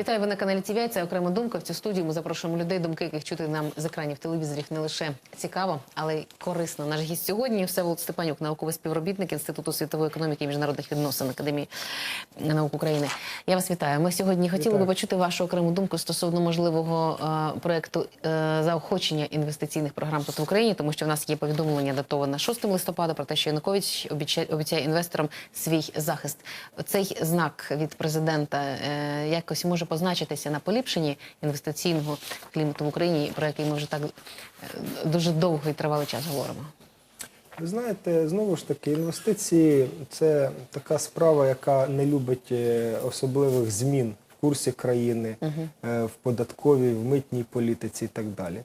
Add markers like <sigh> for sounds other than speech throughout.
Вітаю ви на каналі ТВ. Це окрема думка. В цю студію ми запрошуємо людей, думки яких чути нам з екранів телевізорів не лише цікаво, але й корисно. Наш гість сьогодні Всеволод Степанюк, науковий співробітник Інституту світової економіки і міжнародних відносин Академії наук України. Я вас вітаю. Ми сьогодні хотіли би почути вашу окрему думку стосовно можливого е, проекту е, заохочення інвестиційних програм тут в Україні, тому що в нас є повідомлення датоване 6 листопада про те, що Янукович обіцяє, обіцяє інвесторам свій захист. Цей знак від президента е, якось може позначитися на поліпшенні інвестиційного клімату в Україні, про який ми вже так е, дуже довго і тривалий час говоримо. Ви знаєте, знову ж таки, інвестиції це така справа, яка не любить е, особливих змін в курсі країни, е, в податковій, в митній політиці і так далі.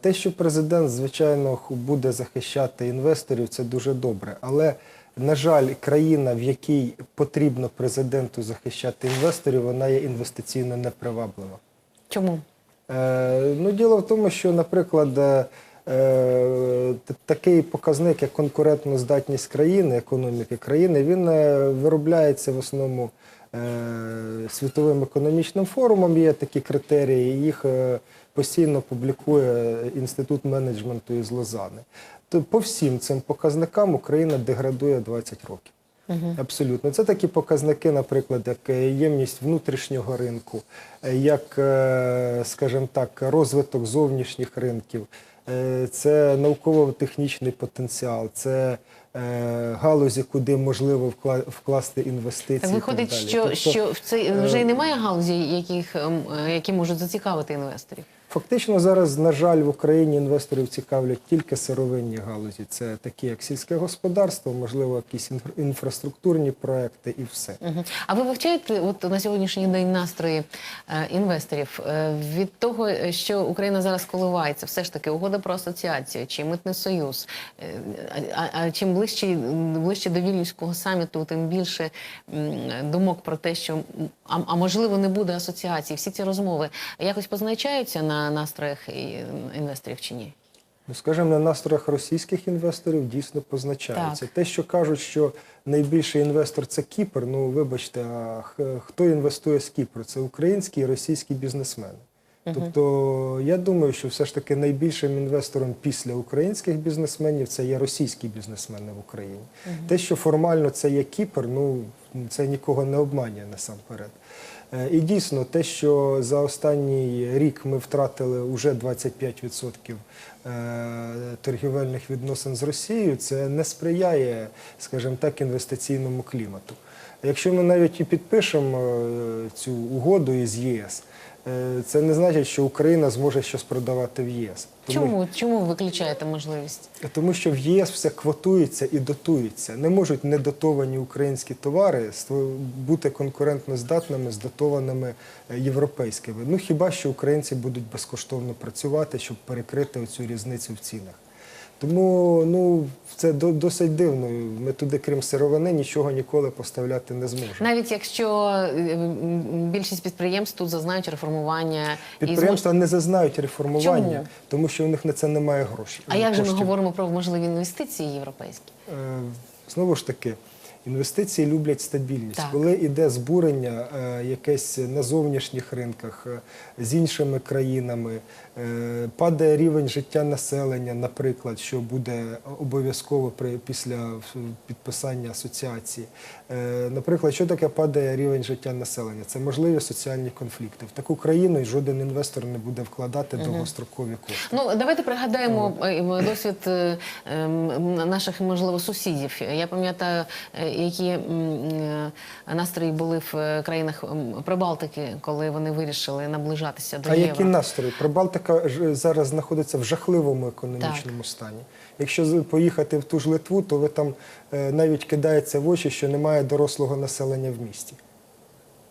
Те, що президент, звичайно, буде захищати інвесторів, це дуже добре. Але, на жаль, країна, в якій потрібно президенту захищати інвесторів, вона є інвестиційно неприваблива. Чому? Е, Ну, діло в тому, що, наприклад, е, е, такий показник, як конкурентноздатність країни, економіки країни, він е, виробляється в основному е, Світовим економічним форумом. Є такі критерії, їх е, постійно публікує Інститут менеджменту із Лозани. То по всім цим показникам Україна деградує 20 років. Абсолютно. Це такі показники, наприклад, як е, ємність внутрішнього ринку, е, як, е, скажімо так, розвиток зовнішніх ринків, це науково-технічний потенціал, це галузі, куди можливо вкласти інвестиції. Так виходить, так далі. що, Тобто, що в цей вже й немає галузі, яких, ем, які можуть зацікавити інвесторів. Фактично зараз, на жаль, в Україні інвесторів цікавлять тільки сировинні галузі. Це такі, як сільське господарство, можливо, якісь інфра- інфраструктурні проекти і все. А ви вивчаєте от на сьогоднішній день настрої е, інвесторів е, від того, що Україна зараз коливається, все ж таки угода про асоціацію чи митний союз. Е, а, а- чим ближче, ближче до Вільнюського саміту, тим більше м, думок про те, що а, а можливо не буде асоціації. Всі ці розмови якось позначаються на настроях інвесторів чи ні? Ну, скажімо, на настроях російських інвесторів дійсно позначається. Те, що кажуть, що найбільший інвестор це Кіпр, ну вибачте, а хто інвестує з Кіпру? Це українські і російські бізнесмени. Тобто я думаю, що все ж таки найбільшим інвестором після українських бізнесменів це є російські бізнесмени в Україні. Те, що формально це є Кіпр, ну це нікого не обманює насамперед. Е, І дійсно, те, що за останній рік ми втратили вже 25% е, торгівельних відносин з Росією, це не сприяє, скажімо так, інвестиційному клімату. Якщо ми навіть і підпишемо е, цю угоду із ЄС, це не значить, що Україна зможе щось продавати в єс. Тому- Чому? Чому виключаєте можливість? тому що в ЄС все квотується і дотується. Не можуть недотовані українські товари бути конкурентно здатними з дотованими е, європейськими. Ну хіба що українці будуть безкоштовно працювати, щоб перекрити оцю різницю в цінах. Тому ну це до- досить дивно. Ми туди, крім сировини, нічого ніколи поставляти не зможемо. Навіть якщо е, більшість підприємств тут зазнають реформування і Підприємства не зазнають реформування, Чому? тому що у них на це немає грошей. А як же ми говоримо про можливі інвестиції європейські? Е, Знову ж таки, інвестиції люблять стабільність. Так. Коли йде збурення е, якесь на зовнішніх ринках е, з іншими країнами, падає рівень життя населення, наприклад, що буде обов'язково після е, підписання асоціації. Е, Наприклад, що таке падає рівень життя населення? Це можливі соціальні конфлікти. В таку країну жоден інвестор не буде вкладати довгострокові кошти. Ну давайте пригадаємо е, досвід е, наших можливо сусідів. Я пам'ятаю, е, які е, настрої були в е, країнах Прибалтики, коли вони вирішили наближатися до А євро. які настрої? Прибалтика ж зараз знаходиться в жахливому економічному стані. Якщо поїхати в ту ж Литву, то ви там е, навіть кидається в очі, що немає дорослого населення в місті.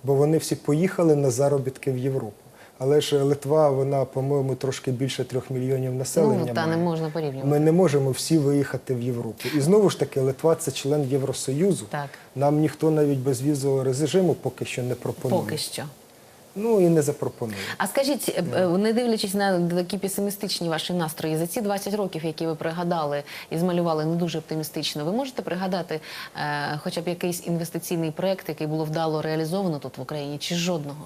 Бо вони всі поїхали на заробітки в Європу. Але ж Литва, вона, по-моєму, трошки більше трьох мільйонів населення. Ну, та не можна порівнювати. Ми не можемо всі виїхати в Європу. І знову ж таки, Литва це член Євросоюзу. Так. Нам ніхто навіть безвізового режиму поки що не пропонує. Поки що. Ну і не запропонує. А скажіть, е, не дивлячись на такі песимістичні ваші настрої, за ці 20 років, які ви пригадали і змалювали не дуже оптимістично, ви можете пригадати е, хоча б якийсь інвестиційний проект, який було вдало реалізовано тут в Україні, чи жодного?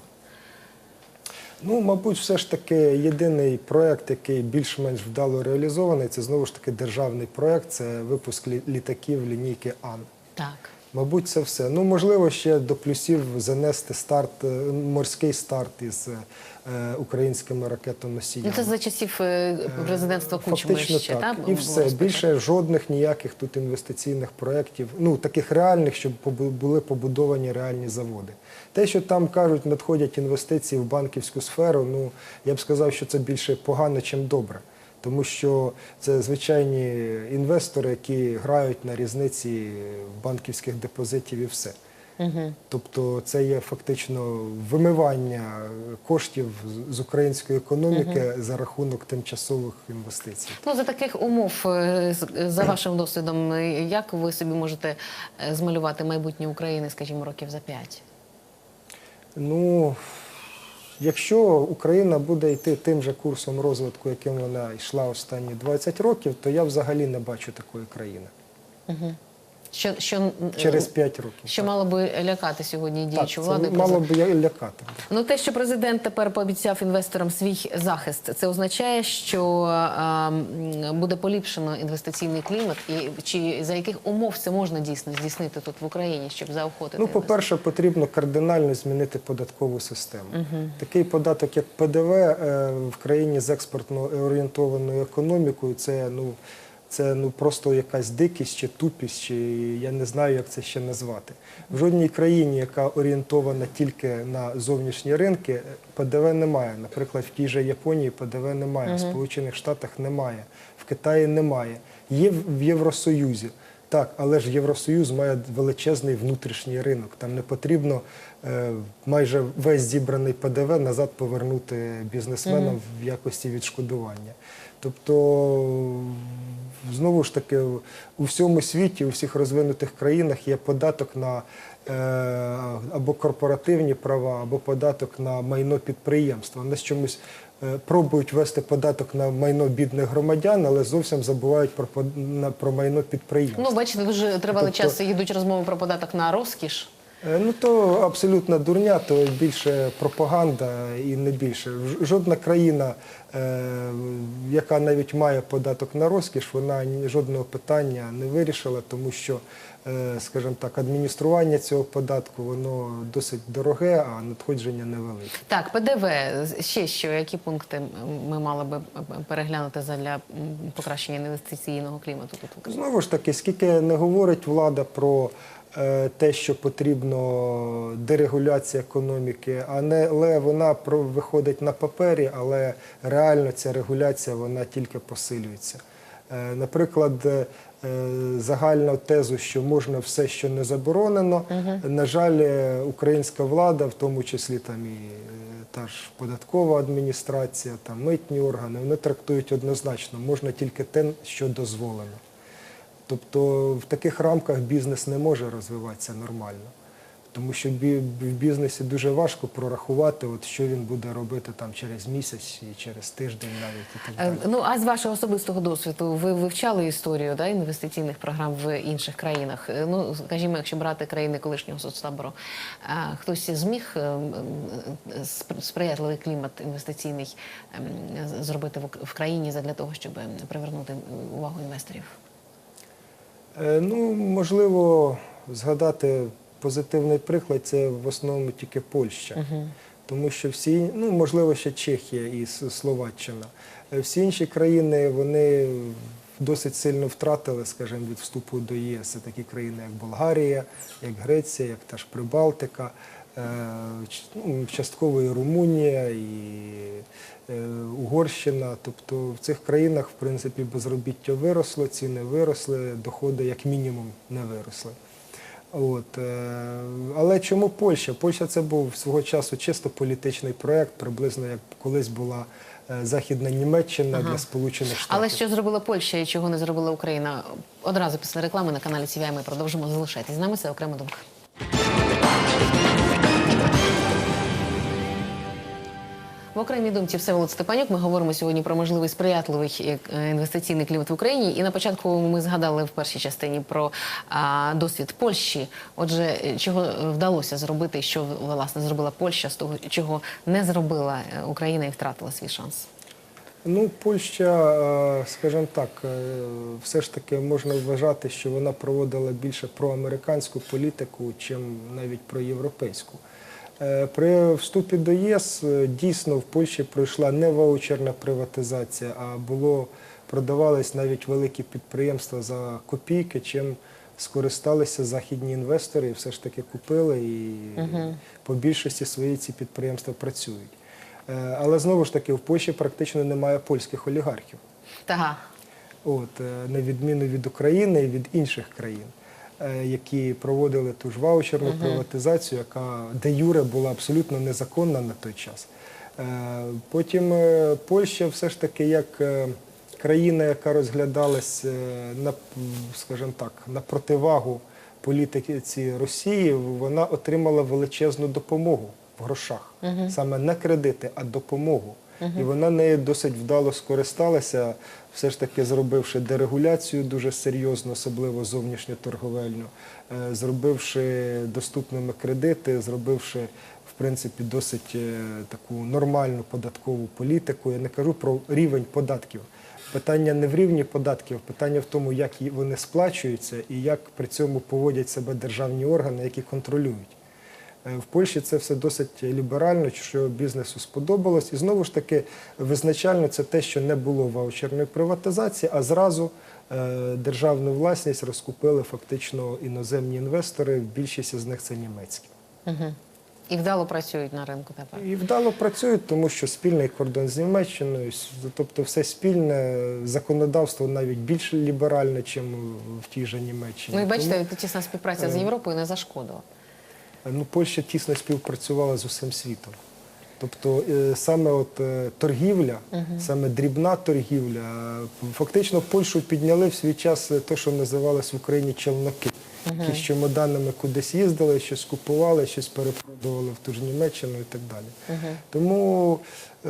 Ну, мабуть, все ж таки єдиний проект, який більш-менш вдало реалізований, це знову ж таки державний проект, це випуск літаків лінійки Ан. Так. Мабуть, це все. Ну, можливо, ще до плюсів занести старт, е, морський старт із е, українськими ракетоносіями. Ну, це за часів е, президентства Кучми Фактично ще, так. та, І все. Більше жодних ніяких тут інвестиційних проєктів, ну таких реальних, щоб були побудовані реальні заводи. Те, що там кажуть, надходять інвестиції в банківську сферу, ну я б сказав, що це більше погано, чим добре. Тому що це звичайні інвестори, які грають на різниці банківських депозитів і все. Угу. Тобто це є фактично вимивання коштів з- з української економіки за рахунок тимчасових інвестицій. Ну, за таких умов, е, за вашим досвідом, е, як ви собі можете е, змалювати майбутнє України, скажімо, років за п'ять? Ну, якщо Україна буде йти тим же курсом розвитку, яким вона йшла останні 20 років, то я взагалі не бачу такої країни Угу. Що, що, через 5 років. що так. мало би лякати сьогодні діючу це владу? і мало президента? б я- лякати. Ну, те, що президент тепер пообіцяв інвесторам свій захист, це означає, що а, буде поліпшено інвестиційний клімат, і чи за яких умов це можна дійсно здійснити тут в Україні, щоб заохотити? Ну, по-перше, потрібно кардинально змінити податкову систему. Такий податок, як ПДВ е, в країні з експортно орієнтованою економікою, це ну. Це ну просто якась дикість чи тупість, чи я не знаю, як це ще назвати. В жодній країні, яка орієнтована тільки на зовнішні ринки, ПДВ немає. Наприклад, в тій же Японії ПДВ немає, в Сполучених Штатах немає, в Китаї немає. Є в в Євросоюзі. Так, але ж Євросоюз має величезний внутрішній ринок. Там не потрібно е, майже весь зібраний ПДВ назад повернути бізнесменам в якості відшкодування. Тобто, знову ж таки, у всьому світі, у всіх розвинутих країнах є податок на е, або корпоративні права, або податок на майно підприємства. Вони чомусь е, пробують ввести податок на майно бідних громадян, але зовсім забувають про, про майно підприємств. Ну, бачите, вже тривалий Тобто- час йдуть розмови про податок на розкіш. Е, Ну то абсолютна дурня, то більше пропаганда і не більше. Жодна країна, е, яка навіть має податок на розкіш, вона жодного питання не вирішила, тому що, е, скажімо так, адміністрування цього податку воно досить дороге, а надходження невелике. Так, ПДВ. Ще що, які пункти ми мали би переглянути задля м, покращення інвестиційного клімату тут? Знову ж таки, скільки не говорить влада про те, що потрібно дерегуляція економіки, а не але вона виходить на папері, але реально ця регуляція вона тільки посилюється. Е, Наприклад, е, загальну тезу, що можна все, що не заборонено. На жаль, е, українська влада, в тому числі там і е, та ж податкова адміністрація, там митні органи, вони трактують однозначно, можна тільки те, що дозволено. Тобто в таких рамках бізнес не може розвиватися нормально. Тому що в бізнесі дуже важко прорахувати, от що він буде робити там через місяць і через тиждень навіть і так Е, далі. Ну а з вашого особистого досвіду, ви вивчали історію да, інвестиційних програм в інших країнах. Е, Ну, скажімо, якщо брати країни колишнього соцтабору, а хтось зміг е, е, сприятливий клімат інвестиційний ем, зробити в країні для того, щоб ем, привернути увагу інвесторів? Е, Ну, можливо, згадати позитивний приклад це в основному тільки Польща. Тому що всі, ну можливо, ще Чехія і Словаччина. Е, Всі інші країни вони досить сильно втратили, скажімо, від вступу до ЄС. Це такі країни, як Болгарія, як Греція, як та ж Прибалтика, частково і Румунія, і е, Угорщина. Тобто в цих країнах, в принципі, безробіття виросло, ціни виросли, доходи як мінімум не виросли. От, е, але чому Польща? Польща це був свого часу чисто політичний проєкт, приблизно як колись була е, Західна Німеччина Ага. для Сполучених Штатів. Але що зробила Польща і чого не зробила Україна? Одразу після реклами на каналі CVI ми продовжимо залишатись з нами. Це окрема думка. В окремій думці Всеволод Степанюк. Ми говоримо сьогодні про можливий сприятливий е, інвестиційний клімат в Україні. І на початку ми згадали в першій частині про а, досвід Польщі. Отже, е, чого вдалося зробити, що власне зробила Польща з того, чого не зробила е, Україна і втратила свій шанс. Ну, Польща, скажімо так, все ж таки можна вважати, що вона проводила більше проамериканську політику, чим навіть проєвропейську. Е, При вступі до ЄС е, дійсно в Польщі пройшла не ваучерна приватизація, а було продавались навіть великі підприємства за копійки, чим скористалися західні інвестори і все ж таки купили і по більшості свої ці підприємства працюють. Е, Але знову ж таки в Польщі практично немає польських олігархів, Тага. от, на відміну від України і від інших країн, які проводили ту ж ваучерну приватизацію, яка де юре була абсолютно незаконна на той час. Е, Потім е, Польща все ж таки як е, країна, яка розглядалась е, на, скажімо так, на противагу політиці Росії, вона отримала величезну допомогу в грошах. Саме не кредити, а допомогу. І вона нею досить вдало скористалася, все ж таки зробивши дерегуляцію дуже серйозно, особливо зовнішньоторговельну, е, зробивши доступними кредити, зробивши в принципі досить е, таку нормальну податкову політику. Я не кажу про рівень податків. Питання не в рівні податків, питання в тому, як вони сплачуються і як при цьому поводять себе державні органи, які контролюють. Е, В Польщі це все досить ліберально, що бізнесу сподобалось. І знову ж таки, визначально це те, що не було ваучерної приватизації, а зразу е, державну власність розкупили фактично іноземні інвестори. Більшість з них це німецькі. Угу. І вдало працюють на ринку тепер. І вдало працюють, тому що спільний кордон з Німеччиною, тобто все спільне, законодавство навіть більш ліберальне, ніж в тій же Німеччині. Ну і Тому- бачите, тісна співпраця з Е. Європою не зашкодила. Ну, Польща тісно співпрацювала з усім світом. Тобто е, саме от е, торгівля, саме дрібна торгівля, е, фактично Польщу підняли в свій час е, те, що називалось в Україні челноки, які з чемоданами кудись їздили, щось купували, щось перепродували в ту ж Німеччину і так далі. Тому е,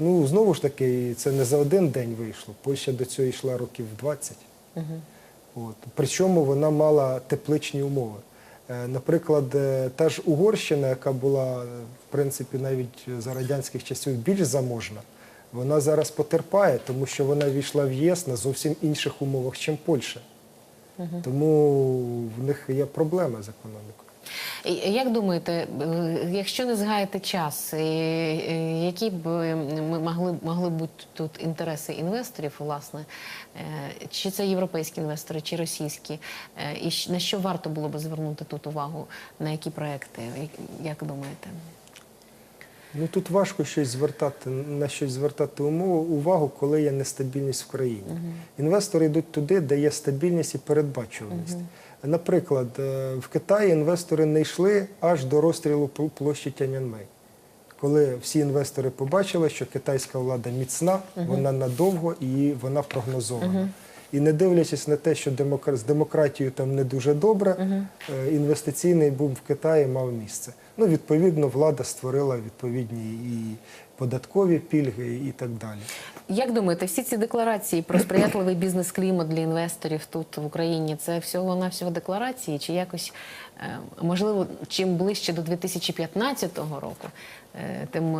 ну, знову ж таки, це не за один день вийшло. Польща до цього йшла років 20. От. Причому вона мала тепличні умови. Е, Наприклад, теж та ж Угорщина, яка була е, в принципі навіть за радянських часів більш заможна, вона зараз потерпає, тому що вона війшла в ЄС на зовсім інших умовах, ніж Польща. Тому в них є проблеми з економікою. Як думаєте, е, якщо не згаєте час, які б е, ми могли, могли бути тут інтереси інвесторів, власне, е, чи це європейські інвестори, чи російські, і на що варто було б звернути тут увагу, на які проекти? Як- думаєте? Ну тут важко щось звертати на щось звертати умову увагу, коли є нестабільність в країні. Інвестори йдуть туди, де є стабільність і передбачуваність. Наприклад, е, в Китаї інвестори не йшли аж до розстрілу пл- площі Тяньаньмей. Коли всі інвестори побачили, що китайська влада міцна, вона надовго і вона прогнозована. І не дивлячись на те, що демокра- з демократією там не дуже добре, е, інвестиційний бум в Китаї мав місце. Ну, відповідно, влада створила відповідні і податкові пільги, і так далі. Як думаєте, всі ці декларації про сприятливий бізнес-клімат для інвесторів тут в Україні це всього навсього декларації? Чи якось е, можливо, чим ближче до 2015 року, е, тим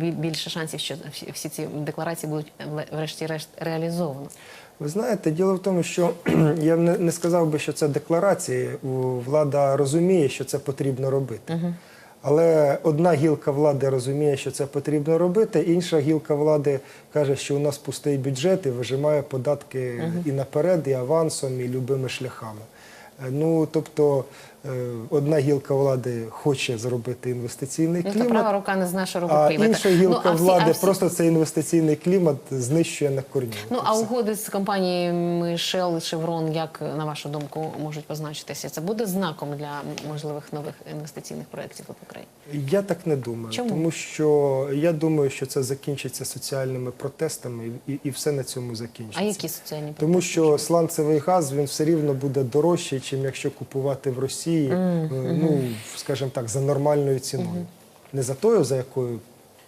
більше шансів, що всі ці декларації будуть врешті-решт реалізовані? Ви знаєте, діло в тому, що <clears throat> я не, сказав би, що це декларації. Влада розуміє, що це потрібно робити. Але одна гілка влади розуміє, що це потрібно робити, інша гілка влади каже, що у нас пустий бюджет і вижимає податки і наперед, і авансом, і любими шляхами. Е, Ну, тобто, одна гілка влади хоче зробити інвестиційний Ну, та права рука не зна широку а інша гілка Ну, а всі- влади а всі- просто цей інвестиційний клімат знищує на корні. Ну, а угоди з компаніями Shell і Chevron, як на вашу думку, можуть позначитися? Це буде знаком для можливих нових інвестиційних проєктів в Україні? Я так не думаю, Чому? тому що я думаю, що це закінчиться соціальними протестами, і, і все на цьому закінчиться. А які соціальні Тому що сланцевий газ він все рівно буде дорожчий, чим якщо купувати в Росії, е, ну скажімо так, за нормальною ціною. Не за тою, за якою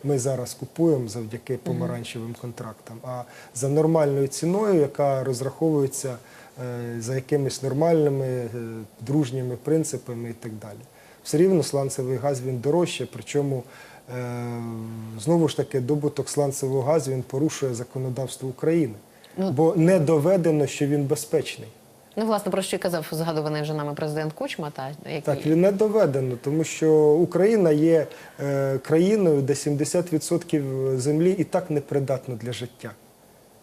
ми зараз купуємо завдяки помаранчевим контрактам, а за нормальною ціною, яка розраховується е, за якимись нормальними е, дружніми принципами і так далі. Все рівно сланцевий газ він дорожче, причому знову ж таки добуток сланцевого газу він порушує законодавство України, Ну, бо не доведено, що він безпечний. Ну, власне, про що й казав згадуваний вже нами президент Кучма, та який Так, він не доведено, тому що Україна є е, країною, де 70% землі і так непридатно для життя,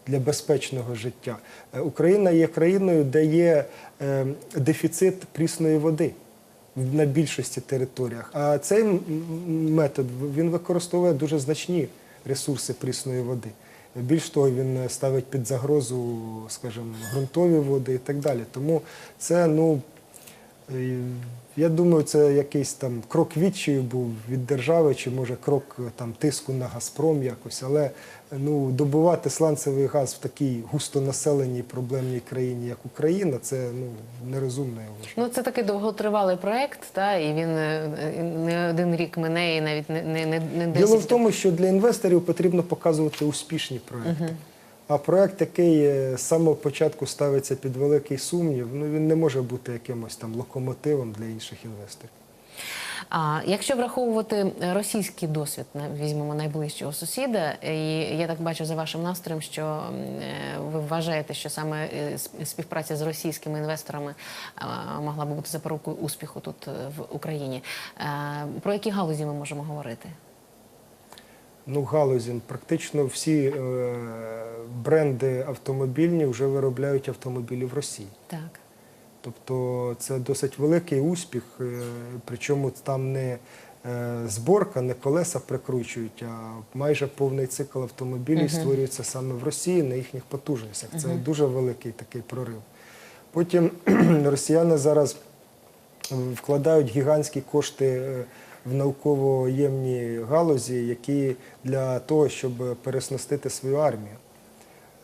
для безпечного життя. Е, Україна є країною, де є е, дефіцит прісної води на більшості територіях. А цей метод він використовує дуже значні ресурси прісної води. Більш того, він ставить під загрозу, скажімо, ґрунтові води і так далі. Тому це, ну, Я думаю, це якийсь там крок відчаю був від держави, чи може крок е, там тиску на Газпром якось. Але ну добувати сланцевий газ в такій густонаселеній проблемній країні, як Україна, це ну нерозумно. я вважаю. Ну, це такий довготривалий проект, та і він е, е, не один рік мине, і навіть не, не, не, не Діло в тому, що для інвесторів потрібно показувати успішні проекти. А проект, який е, з самого початку ставиться під великий сумнів, ну він не може бути якимось там локомотивом для інших інвесторів. А якщо враховувати російський досвід, візьмемо найближчого сусіда, і я так бачу за вашим настроєм, що е, ви вважаєте, що саме е, співпраця з російськими інвесторами могла би бути запорукою успіху тут в Україні. Про які галузі ми можемо говорити? Ну, галузі практично всі е, бренди автомобільні вже виробляють автомобілі в Росії. Так. Тобто це досить великий успіх, е, причому там не е, зборка, не колеса прикручують, а майже повний цикл автомобілів створюється саме в Росії на їхніх потужностях. Це дуже великий такий прорив. Потім <clears throat> росіяни зараз вкладають гігантські кошти е, в науково-ємні галузі, які для того, щоб переснастити свою армію.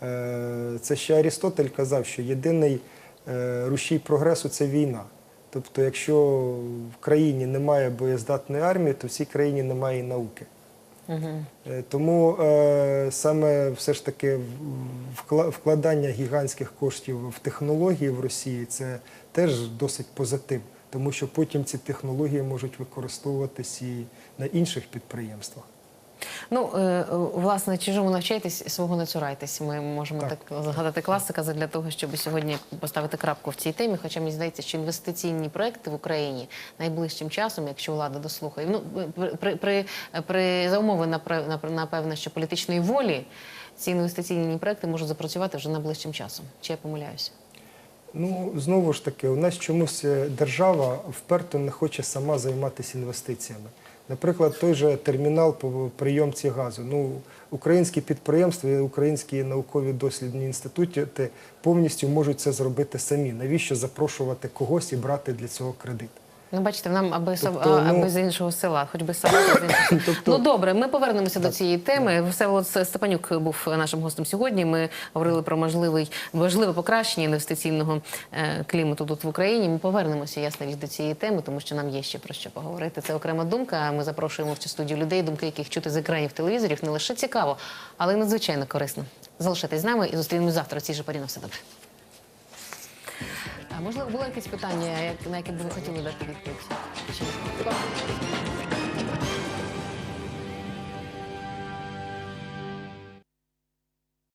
Е, Це ще Арістотель казав, що єдиний е, рушій прогресу це війна. Тобто, якщо в країні немає боєздатної армії, то в цій країні немає і науки. Угу. Е, Тому саме все ж таки вкладання гігантських коштів в технології в Росії це теж досить позитив, тому що потім ці технології можуть використовуватись і на інших підприємствах. Ну, е, власне, чужому навчайтесь, свого не цурайтесь. Ми можемо так, Так. згадати класика для того, щоб сьогодні поставити крапку в цій темі. Хоча мені здається, що інвестиційні проекти в Україні найближчим часом, якщо влада дослухає, ну при, при, при, за умови напевне, що політичної волі ці інвестиційні проекти можуть запрацювати вже найближчим часом. Чи я помиляюся? Ну, знову ж таки, у нас чомусь е, держава вперто не хоче сама займатися інвестиціями. Наприклад, той же термінал по прийомці газу. Ну, українські підприємства і українські наукові дослідні інститути повністю можуть це зробити самі. Навіщо запрошувати когось і брати для цього кредит? Ну, бачите, нам аби, Тобто, ну- аби з іншого села, хоч би іншого. <laughs> Тобто- Ну добре, ми повернемося до цієї теми. Всеволод Степанюк був нашим гостем сьогодні. Ми говорили про можливий важливе покращення інвестиційного е, клімату тут в Україні. Ми повернемося ясна річ до цієї теми, тому що нам є ще про що поговорити. Це окрема думка. Ми запрошуємо в цю студію людей, думки яких чути з екранів телевізорів. Не лише цікаво, але й надзвичайно корисно. Залишайтесь з нами і зустрінемось завтра. в цій же порі на все добре. А можливо, було якесь питання, на яке б ви хотіли дати відповідь?